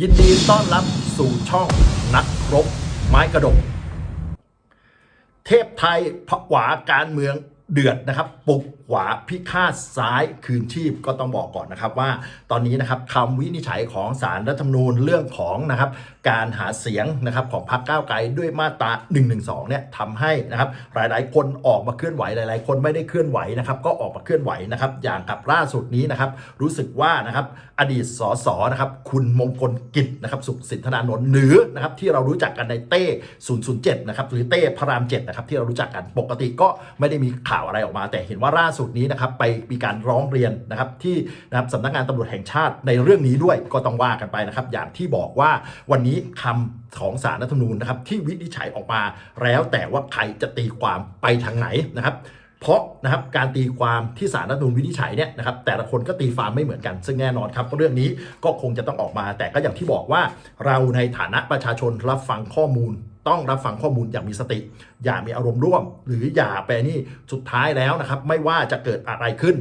ยินดีต้อนรับสู่ช่องนักรบไม้กระดก เทพไทยผวาการเมืองเดือดนะครับปลุก วาพิฆาตซ้ายคืนชีพก็ต้องบอกก่อนนะครับว่าตอนนี้นะครับคำวินิจฉัยของสารรัฐธรรมนูญเรื่องของนะครับการหาเสียงนะครับของพรรคก้าวไกลด้วยมาตรา1นึเนี่ยทำให้นะครับหลายๆ คนออกมาเคลื่อนไหวหลาย ๆ คนไม่ได้เคลื่อนไหวนะครับก็ออกมาเคลื่อนไหวนะครับอย่างกับล่าสุดนี้นะครับรู้สึกว่านะครับอดีตสสนะครับคุณมงคลกิจนะครับสุขสินธนานนท์หรือนะครับที่เรารู้จักกันในเต้ 007 นะครับหรือเต้พระราม7นะครับที่เรารู้จักกันปกติก็ไม่ได้มีข่าวอะไรออกมา แต่เห็นว่าล่าสุดนี้นะครับไปมีการร้องเรียนนะครับที่นะครับสำนักงานตำรวจแห่งชาติในเรื่องนี้ด้วยก็ต้องว่ากันไปนะครับ อย่างที่บอกว่าวันนี้คำของสารรัฐธรรมนูญนะครับที่วินิจฉัยออกมา แล้วแต่ว่าใครจะตีความไปทางไหนนะครับเพราะนะครับการตีความที่สารรัฐธรรมนูญวินิจฉัยเนี่ยนะครับแต่ละคนก็ตีความไม่เหมือนกัน ซึ่งแน่นอนครับเรื่องนี้ก็คงจะต้องออกมา แต่ก็อย่างที่บอกว่าเราในฐานะประชาชนรับฟังข้อมูล ต้องรับฟังข้อมูลอย่างมีสติ อย่ามีอารมณ์ร่วม หรืออย่าไปนี่สุดท้ายแล้วนะครับ ไม่ว่าจะเกิดอะไรขึ้น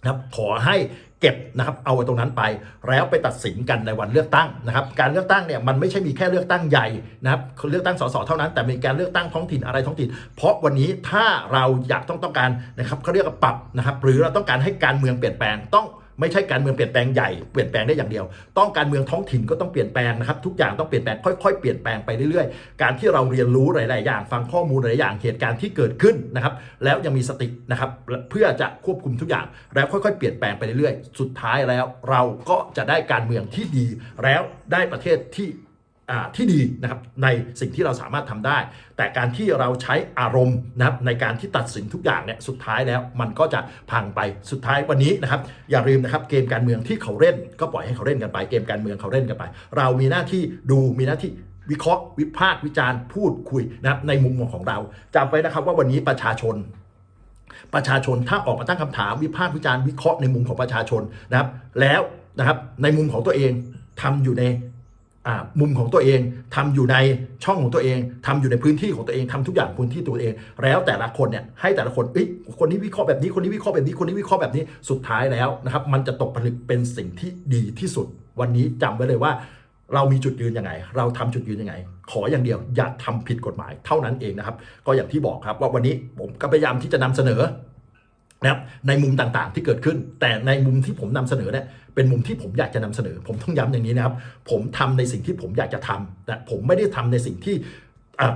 นะครับขอให้เก็บนะครับเอาไว้ตรงนั้นไป แล้วไปตัดสินกันในวันเลือกตั้งนะครับการเลือกตั้งเนี่ยมันไม่ใช่มีแค่เลือกตั้งใหญ่นะครับเลือกตั้งสสเท่านั้น แต่มีการเลือกตั้งท้องถิ่นอะไรท้องถิ่น เพราะวันนี้ถ้าเราอยากต้องต้องการนะครับเขาเรียกว่าปรับนะครับหรือเราต้องการให้การเมืองเปลี่ยนแปลงต้อง ไม่ใช่การเมืองเปลี่ยนแปลงใหญ่เปลี่ยนแปลงได้อย่างเดียว ต้องการเมืองท้องถิ่นก็ต้องเปลี่ยนแปลงนะครับทุกอย่างต้องเปลี่ยนแปลงค่อยๆเปลี่ยนแปลงไปเรื่อยๆ การที่เราเรียนรู้หลาย ๆ อย่าง ฟังข้อมูลหลายๆอย่างเหตุการณ์ที่เกิดขึ้นนะครับแล้วยังมีสตินะครับเพื่อจะควบคุมทุกอย่างแล้วค่อยๆ เปลี่ยนแปลงไปเรื่อยๆ สุดท้ายแล้วเราก็จะได้การเมืองที่ดีแล้วได้ประเทศที่ ที่ดีนะครับในสิ่งที่เราสามารถทำได้ แต่การที่เราใช้อารมณ์นะครับในการที่ตัดสินทุกอย่างเนี่ยสุดท้ายแล้วมันก็จะพังไปสุดท้ายวันนี้นะครับอย่าลืมนะครับเกมการเมืองที่เขาเล่น ก็ปล่อยให้เขาเล่นกันไป เกมการเมืองเขาเล่นกันไป เรามีหน้าที่ดูมีหน้าที่วิเคราะห์วิพากษ์วิจารณ์พูดคุยนะครับในมุมมองของเราจำไว้นะครับว่าวันนี้ประชาชน ประชาชนถ้าออกมาตั้งคำถามวิพากษ์วิจารณ์วิเคราะห์ในมุมของประชาชนนะครับแล้วนะครับในมุมของตัวเองทำอยู่ใน มุมของตัวเองทำอยู่ในช่องของตัวเองทำอยู่ในพื้นที่ของตัวเองทำทุกอย่างพื้นที่ตัวเอง แล้วแต่ละคนเนี่ยให้แต่ละคนเอ้ยคนนี้วิเคราะห์แบบนี้คนนี้วิเคราะห์แบบนี้คนนี้วิเคราะห์แบบนี้สุดท้ายแล้วนะครับ มันจะตกผลึกเป็นสิ่งที่ดีที่สุด วันนี้จำไว้เลยว่า เรามีจุดยืนยังไง เราทำจุดยืนยังไง ขออย่างเดียวอย่าทำผิดกฎหมายเท่านั้นเองนะครับ ก็อย่างที่บอกครับว่าวันนี้ผมก็พยายามที่จะนำเสนอ นะครับในมุมต่างๆที่เกิดขึ้น แต่ในมุมที่ผมนำเสนอเนี่ยเป็นมุมที่ผมอยากจะนำเสนอ ผมต้องย้ำอย่างนี้นะครับ ผมทำในสิ่งที่ผมอยากจะทำแต่ผมไม่ได้ทำในสิ่งที่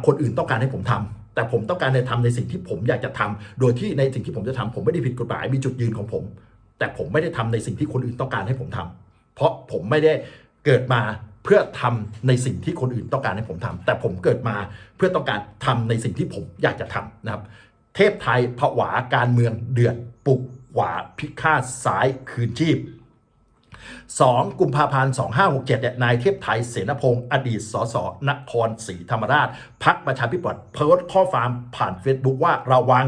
คนอื่นต้องการให้ผมทำแต่ผมต้องการในทำในสิ่งที่ผมอยากจะทำโดยที่ในสิ่งที่ผมจะทำผมไม่ได้ผิดกฎหมายมีจุดยืนของผม แต่ผมไม่ได้ทำในสิ่งที่คนอื่นต้องการให้ผมทำเพราะผมไม่ได้เกิดมาเพื่อทำในสิ่งที่คนอื่นต้องการให้ผมทำแต่ผมเกิดมาเพื่อต้องการทำในสิ่งที่ผมอยากจะทำนะครับ เทพไทยผวาการเมืองเดือดปลุกขวาพิฆาตสายคืนชีพ 2 กุมภาพันธ์ 2567เนี่ยนายเทพไทยเสนพงศ์อดีตสสนครศรีธรรมราช พักประชาธิปัตย์โพสต์ข้อความผ่าน Facebook ว่าระวัง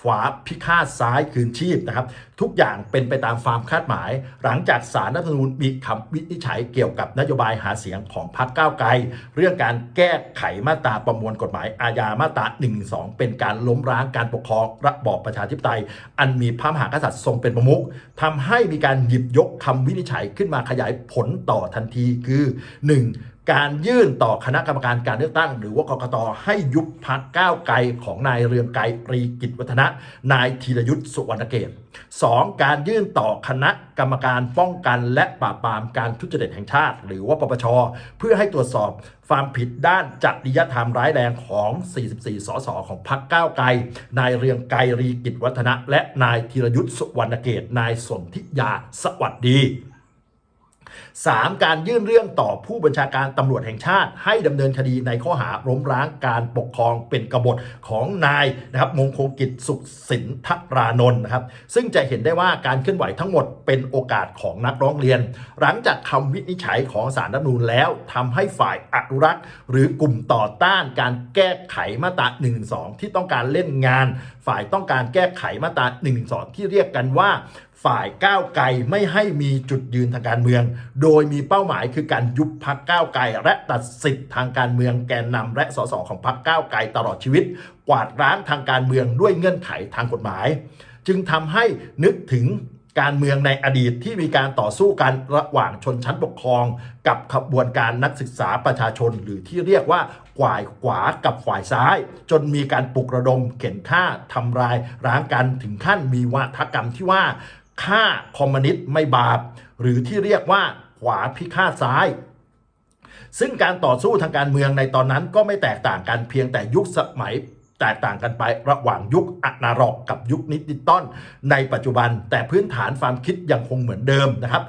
ขวาพิฆาตซ้ายคืนชีพนะครับทุกอย่างเป็นไปตามความคาดหมาย หลังจากสารรัฐธรรมนูญมีคำวินิจฉัยเกี่ยวกับนโยบายหาเสียงของพรรคก้าวไกล เรื่องการแก้ไขมาตราประมวลกฎหมายอาญามาตรา1นึเป็นการล้มล้างการปกครองระบอบประชาธิปไตย อันมีพระมหากษัตริย์ทรงเป็นประมุขทำให้มีการหยิบยกคำวินิจฉัยขึ้นมาขยายผลต่อทันทีคือ 1. การยื่นต่อคณะกรรมการการเลือกตั้ง หรือว่ากกตให้ยุบพักก้าวไกลของนายเรืองไกรปรีกิจวัฒนะ นายธีรยุทธ์สุวรรณเกต 2. การยื่นต่อคณะกรรมการป้องกันและปราบปรามการทุจริตแห่งชาติ หรือว่าปปช เพื่อให้ตรวจสอบความผิดด้านจริยธรรมร้ายแรงของ 44 สสของพรรคก้าวไกล นายเรืองไกรรีกิจวัฒนะ และนายธีรยุทธ์สุวรรณเกต นายสนธิยาสวัสดี 3. การยื่นเรื่องต่อผู้บัญชาการตำรวจแห่งชาติ ให้ดำเนินคดีในข้อหาล้มล้างการปกครองเป็นกบฏของนายนะครับมงคลกิจสุขสินทรานนท์นะครับ ซึ่งจะเห็นได้ว่าการเคลื่อนไหวทั้งหมดเป็นโอกาสของนักร้องเรียน หลังจากคำวินิจฉัยของสารรัฐมนูญแล้วทำให้ฝ่ายอนุรักษ์ หรือกลุ่มต่อต้านการแก้ไขมาตรา1นึที่ต้องการเล่นงาน ฝ่ายต้องการแก้ไขมาตรา1นึที่เรียกกันว่าฝ่ายก้าวไกลไม่ให้มีจุดยืนทางการเมืองโดยมีเป้าหมายคือการยุบพักก้าวไกล และตัดสิทธิ์ทางการเมืองแกนนำและสสของพักก้าวไกลตลอดชีวิต กวาดล้างทางการเมืองด้วยเงื่อนไขทางกฎหมาย จึงทำให้นึกถึงการเมืองในอดีตที่มีการต่อสู้กันระหว่างชนชั้นปกครอง กับขบวนการนักศึกษาประชาชน หรือที่เรียกว่าฝ่ายขวากับฝ่ายซ้าย จนมีการปลุกระดมเข็นฆ่าทำลายร้างกันถึงขั้นมีวาทกรรมที่ว่าฆ่าคอมมิวนิสต์ไม่บาป หรือที่เรียกว่า ขวาพิฆาตซ้าย ซึ่งการต่อสู้ทางการเมืองในตอนนั้นก็ไม่แตกต่างกันเพียงแต่ยุคสมัยแตกต่างกันไประหว่างยุคอนาล็อกกับยุคนิติตอนในปัจจุบัน แต่พื้นฐานความคิดยังคงเหมือนเดิมนะครับ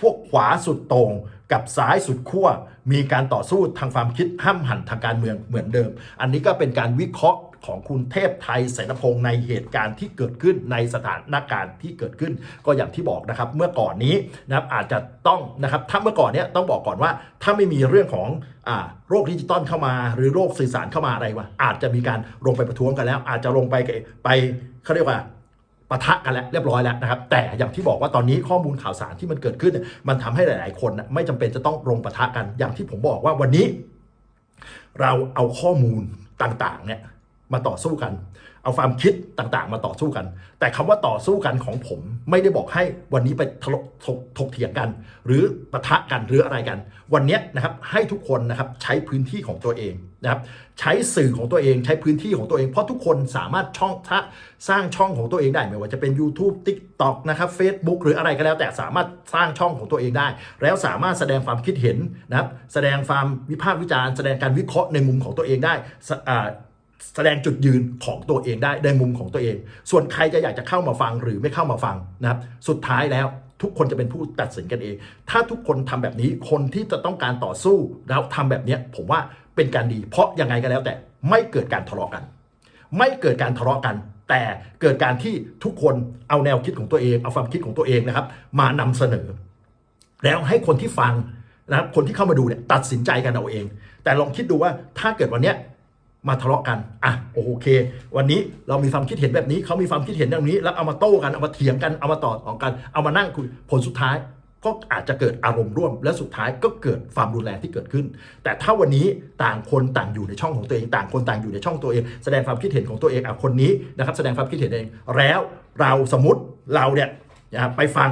พวกขวาสุดโต่งกับซ้ายสุดขั้วมีการต่อสู้ทางความคิดห้ามหันทางการเมืองเหมือนเดิม อันนี้ก็เป็นการวิเคราะห์ ของคุณเทพไทยเสนพงศ์ในเหตุการณ์ที่เกิดขึ้นในสถานการณ์ที่เกิดขึ้น ก็อย่างที่บอกนะครับเมื่อก่อนนี้นะครับอาจจะต้องนะครับถ้าเมื่อก่อนเนี้ยต้องบอกก่อนว่าถ้าไม่มีเรื่องของโรคดิจิตอลเข้ามา หรือโรคสื่อสารเข้ามาอะไรวะอาจจะมีการลงไปประท้วงกันแล้ว อาจจะลงไปไปเขาเรียกว่าปะทะกันแล้วเรียบร้อยแล้วนะครับแต่อย่างที่บอกว่าตอนนี้ข้อมูลข่าวสารที่มันเกิดขึ้น มันทำให้หลาย ๆ คนไม่จำเป็นจะต้องลงปะทะกันอย่างที่ผมบอกว่าวันนี้ เราเอาข้อมูลต่าง ๆ เนี่ย มาต่อสู้กัน เอาความคิดต่างๆ มาต่อสู้กัน แต่คำว่าต่อสู้กันของผมไม่ได้บอกให้วันนี้ไปทะเลาะถกถกเถียงกัน หรือปะทะกันหรืออะไรกัน วันนี้นะครับให้ทุกคนนะครับใช้พื้นที่ของตัวเองนะครับใช้สื่อของตัวเองใช้พื้นที่ของตัวเอง เพราะทุกคนสามารถช่องสร้างช่องของตัวเองได้ไม่ว่าจะเป็น YouTube TikTok นะครับ Facebook หรืออะไรก็แล้ว แต่สามารถสร้างช่องของตัวเองได้ แล้วสามารถแสดงความคิดเห็นนะครับแสดงความวิพากษ์วิจารณ์แสดงการวิเคราะห์ในมุมของตัวเองได้สอ่า แสดงจุดยืนของตัวเองได้ในมุมของตัวเอง ส่วนใครจะอยากจะเข้ามาฟังหรือไม่เข้ามาฟังนะครับ สุดท้ายแล้วทุกคนจะเป็นผู้ตัดสินกันเอง ถ้าทุกคนทำแบบนี้คนที่จะต้องการต่อสู้แล้วทำแบบนี้ผมว่าเป็นการดี เพราะยังไงก็แล้วแต่ไม่เกิดการทะเลาะกัน ไม่เกิดการทะเลาะกัน แต่เกิดการที่ทุกคนเอาแนวคิดของตัวเอง เอาความคิดของตัวเองนะครับ มานำเสนอ แล้วให้คนที่ฟังนะครับคนที่เข้ามาดูเนี่ยตัดสินใจกันเอาเอง แต่ลองคิดดูว่าถ้าเกิดวันนี้ มาทะเลาะกัน อะ โอเค วันนี้เรามีความคิดเห็นแบบนี้ เขามีความคิดเห็นแบบนี้ แล้วเอามาโต้กัน เอามาเถียงกัน เอามาต่อขอกัน เอามานั่งคุย ผลสุดท้ายก็อาจจะเกิดอารมณ์ร่วม และสุดท้ายก็เกิดความรุนแรงที่เกิดขึ้น แต่ถ้าวันนี้ต่างคนต่างอยู่ในช่องของตัวเอง ต่างคนต่างอยู่ในช่องตัวเอง แสดงความคิดเห็นของตัวเอง อะ คนนี้นะครับ แสดงความคิดเห็นเอง แล้วเราสมมติเราเนี่ยไปฟัง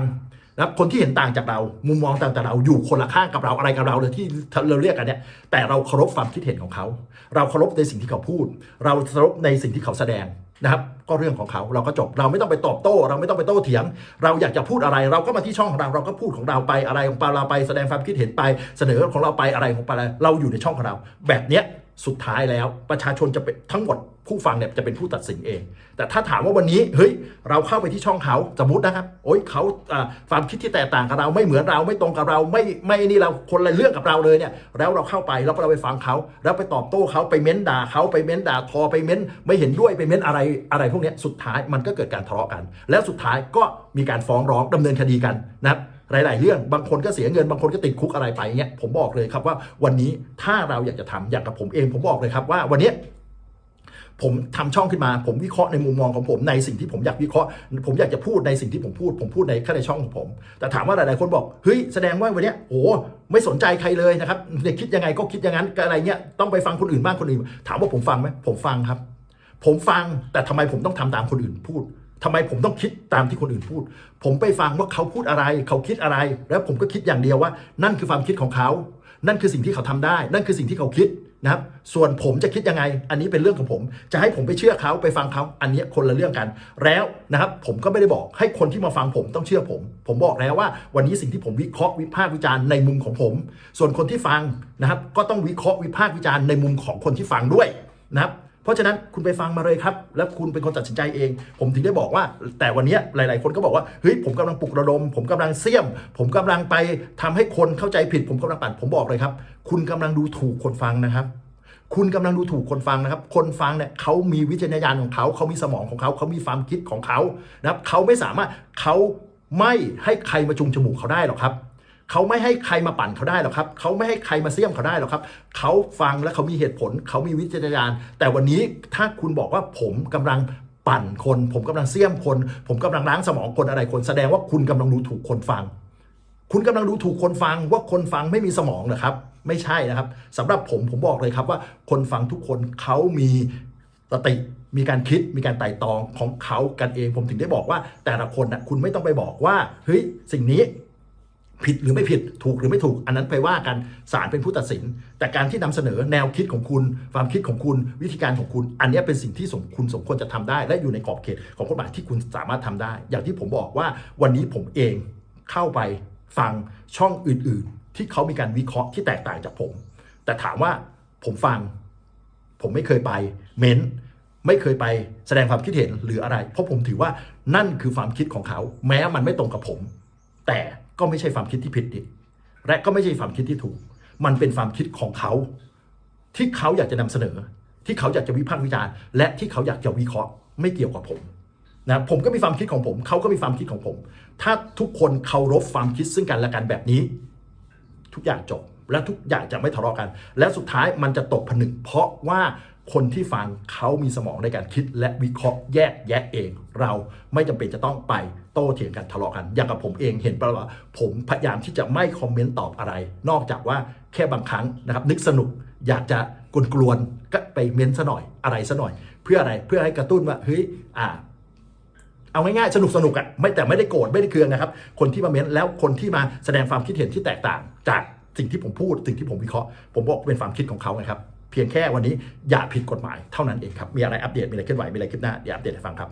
นะครับคนที่เห็นต่างจากเรา มุมมองต่างจากเราอยู่คนละข้างกับเราอะไรกับเราเลยที่เราเรียกกันเนี่ยแต่เราเคารพความคิดเห็นของเขา เราเคารพในสิ่งที่เขาพูด เราเคารพในสิ่งที่เขาแสดงนะครับก็เรื่องของเขาเราก็จบเราไม่ต้องไปตอบโต้ เราไม่ต้องไปโต้เถียง เราอยากจะพูดอะไร เราก็มาที่ช่องของเราเราก็พูดของเราไปอะไรของเราไปแสดงความคิดเห็นไปเสนอของเราไปอะไรของไปเราอยู่ในช่องของเรา แบบเนี้ย สุดท้ายแล้วประชาชนจะเป็นทั้งหมดผู้ฟังเนี่ยจะเป็นผู้ตัดสินเอง แต่ถ้าถามว่าวันนี้เฮ้ยเราเข้าไปที่ช่องเขาสมมตินะครับโอ้ยเขาความคิดที่แตกต่างกับเราไม่เหมือนเราไม่ตรงกับเราไม่ไม่นี่เราคนละเรื่องกับเราเลยเนี่ยแล้วเราเข้าไปแล้วเราไปฟังเขาแล้วไปตอบโต้เขาไปเม้นด่าเขาไปเม้นด่าทอไปเม้น ไม่เห็นด้วยไปเม้นอะไรอะไรพวกนี้สุดท้ายมันก็เกิดการทะเลาะกัน แล้วสุดท้ายก็มีการฟ้องร้องดำเนินคดีกันนะครับ หลาย ๆ เรื่องบางคนก็เสียเงินบางคนก็ติดคุกอะไรไปเงี้ยผมบอกเลยครับว่าวันนี้ถ้าเราอยากจะทำอย่างกับผมเองผมบอกเลยครับว่าวันนี้ผมทำช่องขึ้นมาผมวิเคราะห์ในมุมมองของผมในสิ่งที่ผมอยากวิเคราะห์ ผมอยากจะพูดในสิ่งที่ผมพูด ผมพูดในแค่ในช่องของผม แต่ถามว่าหลาย ๆ คนบอกเฮ้ยแสดงว่าวันนี้โอ้ไม่สนใจใครเลยนะครับเด็กคิดยังไงก็คิดอย่างนั้นอะไรเงี้ยต้องไปฟังคนอื่นบ้างคนอื่น ถามว่าผมฟังไหมผมฟังครับ ผมฟังแต่ทำไมผมต้องทำตามคนอื่นพูด ทำไมผมต้องคิดตามที่คนอื่นพูด ผมไปฟังว่าเขาพูดอะไร เขาคิดอะไร แล้วผมก็คิดอย่างเดียวว่า นั่นคือความคิดของเขา นั่นคือสิ่งที่เขาทำได้ นั่นคือสิ่งที่เขาคิดนะครับ ส่วนผมจะคิดยังไง อันนี้เป็นเรื่องของผม จะให้ผมไปเชื่อเขาไปฟังเขาอันนี้คนละเรื่องกัน แล้วนะครับ ผมก็ไม่ได้บอกให้คนที่มาฟังผมต้องเชื่อผม ผมบอกแล้วว่า วันนี้สิ่งที่ผมวิเคราะห์วิพากษ์วิจารณ์ในมุมของผม ส่วนคนที่ฟังนะครับ ก็ต้องวิเคราะห์วิพากษ์วิจารณ์ในมุมของคนที่ฟังด้วยนะครับ เพราะฉะนั้นคุณไปฟังมาเลยครับ แล้วคุณเป็นคนตัดสินใจเอง ผมถึงได้บอกว่า แต่วันนี้หลาย ๆ คนก็บอกว่าเฮ้ยผมกำลังปลุกระดม ผมกำลังเสี่ยม ผมกำลังไปทำให้คนเข้าใจผิด ผมกำลังปั่นผมบอกเลยครับ คุณกำลังดูถูกคนฟังนะครับ คุณกำลังดูถูกคนฟังนะครับ คนฟังเนี่ยเขามีวิจารณญาณของเขาเขามีสมองของเขาเขามีความคิดของเขานะครับเขาไม่สามารถเขาไม่ให้ใครมาจุงจมูกเขาได้หรอกครับ เขาไม่ให้ใครมาปั่นเขาได้หรอกครับเขาไม่ให้ใครมาเสี่ยมเขาได้หรอกครับเขาฟังแล้วเขามีเหตุผลเขามีวิจารณญาณแต่วันนี้ถ้าคุณบอกว่าผมกำลังปั่นคน ผมกำลังเสี่ยมคน ผมกำลังล้างสมองคนอะไรคน แสดงว่าคุณกำลังดูถูกคนฟัง คุณกำลังดูถูกคนฟังว่าคนฟังไม่มีสมองเหรอครับ ไม่ใช่นะครับสำหรับผมผมบอกเลยครับว่าคนฟังทุกคนเขามีสติมีการคิดมีการไต่ตองของเขากันเอง ผมถึงได้บอกว่าแต่ละคนนะคุณไม่ต้องไปบอกว่าเฮ้ยสิ่งนี้ ผิดหรือไม่ผิดถูกหรือไม่ถูก อันนั้นไปว่ากันศาลเป็นผู้ตัดสิน แต่การที่นำเสนอแนวคิดของคุณ ความคิดของคุณวิธีการของคุณ อันนี้เป็นสิ่งที่สมคุณสมควรจะทำได้ และอยู่ในขอบเขตของกฎหมายที่คุณสามารถทำได้ อย่างที่ผมบอกว่าวันนี้ผมเองเข้าไปฟังช่องอื่น ๆ ที่เขามีการวิเคราะห์ที่แตกต่างจากผม แต่ถามว่าผมฟัง ผมไม่เคยไปเม้นไม่เคยไปแสดงความคิดเห็นหรืออะไร เพราะผมถือว่านั่นคือความคิดของเขา แม้มันไม่ตรงกับผม แต่ ก็ไม่ใช่ความคิดที่ผิดดิและก็ไม่ใช่ความคิดที่ถูก มันเป็นความคิดของเขา ที่เขาอยากจะนำเสนอ ที่เขาอยากจะวิพากษ์วิจารณ์และที่เขาอยากจะวิเคราะห์ไม่เกี่ยวกับผมนะผมก็มีความคิดของผมเขาก็มีความคิดของผม ถ้าทุกคนเคารพความคิดซึ่งกันและกันแบบนี้ ทุกอย่างจบ และทุกอย่างจะไม่ทะเลาะกัน และสุดท้ายมันจะตกผนึกเพราะว่า คนที่ฟังเขามีสมองในการคิดและวิเคราะห์แยกแยะเอง เราไม่จำเป็นจะต้องไปโต้เถียงกันทะเลาะกัน อย่างกับผมเองเห็นปะว่า ผมพยายามที่จะไม่คอมเมนต์ตอบอะไร นอกจากว่าแค่บางครั้งนะครับ นึกสนุกอยากจะกลวนๆก็ไปเม้นซะหน่อยอะไรซะหน่อย เพื่ออะไรเพื่อให้กระตุ้นว่าเฮ้ยอ่าเอาง่ายๆสนุกสนุกอะไม่แต่ไม่ได้โกรธไม่ได้เคืองนะครับ คนที่มาเม้นแล้วคนที่มาแสดงความคิดเห็นที่แตกต่าง จากสิ่งที่ผมพูดสิ่งที่ผมวิเคราะห์ ผมบอกเป็นความคิดของเขานะครับ เพียงแค่วันนี้อย่าผิดกฎหมายเท่านั้นเองครับ มีอะไรอัปเดต มีอะไรเคลื่อนไหว มีอะไรคลิปหน้าเดี๋ยวอัปเดตให้ฟังครับ